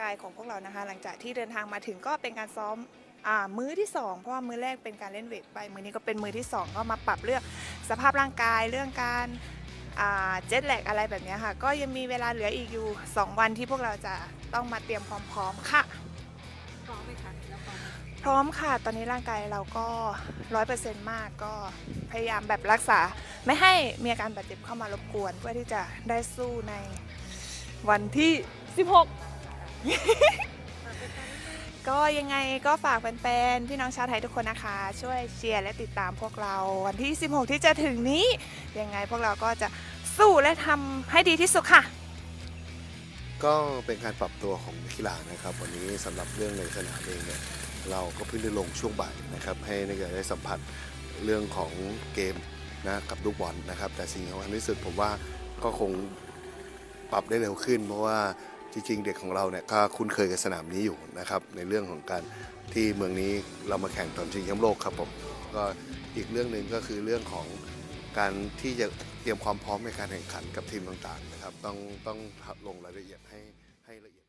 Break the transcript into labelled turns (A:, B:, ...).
A: กายของพวกเรานะคะ หลังจากที่เดินทางมาถึงก็เป็นการซ้อมอ่ามื้อที่สองเพราะว่ามื้อแรกเป็นการเล่นเวทไป มื้อนี้ก็เป็นมื้อที่สองก็มาปรับเรื่องสภาพร่างกายเรื่องการเจ็ตแลกอะไรแบบเนี้ยค่ะ ก็ยังมีเวลาเหลืออีกอยู่ 2 วันที่พวกเราจะต้องมาเตรียมความพร้อมค่ะ
B: พร้อมไหมคะแล้วพร้อมไหม
A: พร้อมค่ะ ตอนนี้ร่างกายเราก็ร้อยเปอร์เซ็นต์มากก็พยายามแบบรักษา ไม่ให้มีอาการบาดเจ็บเข้ามารบกวน เพื่อที่จะได้สู้ในวันที่ 16 ก็ยังไงก็ฝากแฟนๆ พี่น้องชาวไทยทุกคนนะคะ ช่วยเชียร์และติดตามพวกเราวันที่ 16 ที่จะถึงนี้ ยังไงพวกเราก็จะสู้และทำให้ดีที่สุดค่ะ
C: ก็เป็นการปรับตัวของนักกีฬานะครับ วันนี้สำหรับเรื่องในสนามเองเนี่ยเราก็เพิ่งได้ลงช่วงบ่ายนะครับ ให้นักกีฬาได้สัมผัสเรื่องของเกมนะกับลูกบอลนะครับ แต่สิ่งสำคัญที่สุดผมว่าก็คงปรับได้เร็วขึ้น เพราะว่า จริงๆ เด็กของเราเนี่ยก็คุ้นเคยกับสนามนี้อยู่นะครับในเรื่องของการที่เมืองนี้เรามาแข่งตอนชิงแชมป์โลกครับผมก็อีกเรื่องหนึ่งก็คือเรื่องของการที่จะเตรียมความพร้อมในการแข่งขันกับทีมต่างๆนะครับต้องต้องลงรายละเอียดให้ให้ละเอียด